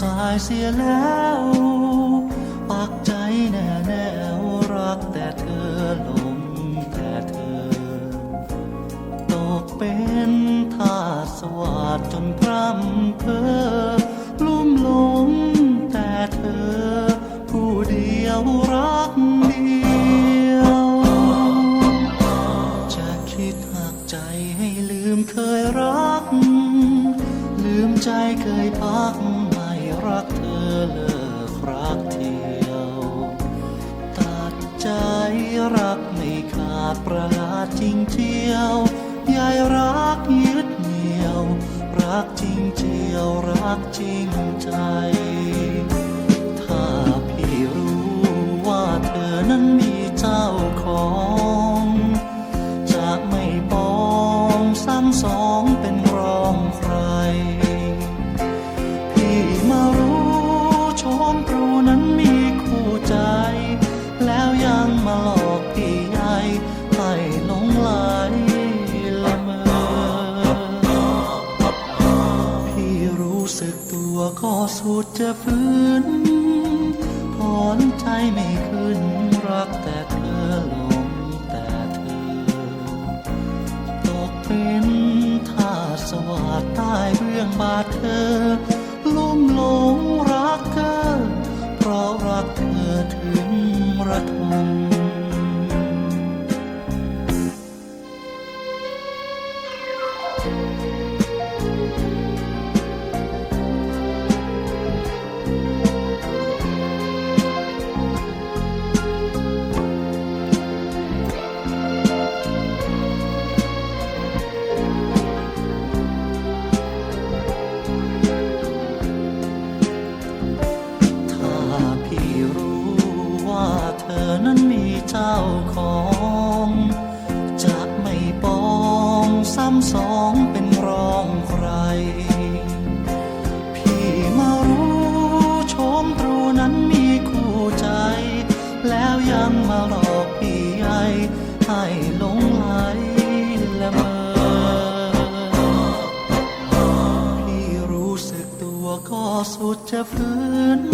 สายเสียแล้วปักใจแน่แน่วรักแต่เธอหลงแต่เธอ ตกเป็นทาสสวาดจนพร่ำเพอลุ่มหลงแต่เธอ ผู้เดียวรักเดียว จะคิดหักใจให้ลืมเคยรัก ลืมใจเคยพัก รักเธอเลิกรักเที่ยว ตัดใจรักไม่ขาดประหลาดจริงเที่ยวยายรักยึดเหนี่ยว รักจริงเจียวรักจริงใจ ถ้าพี่รู้ว่าเธอนั้นมีเจ้าของ รู้สึกตัวก็สุดจะฟื้นถอนใจไม่ขึ้นรักแต่เธอหลงแต่เธอ ตกเป็นท่าสวาดใต้เบื้องบาดเธอลุ่มหลงรักเธอเพราะรักเธอถึงระทม นั้นมีเจ้าของจะไม่ปองซ้ำสองเป็นรองใคร พี่มารู้โชมตรูนั้นมีคู่ใจ แล้วยังมาหลอกพี่ใหญ่ให้หลงไหลละเมอพี่รู้สึกตัวก็สุดจะฟื้น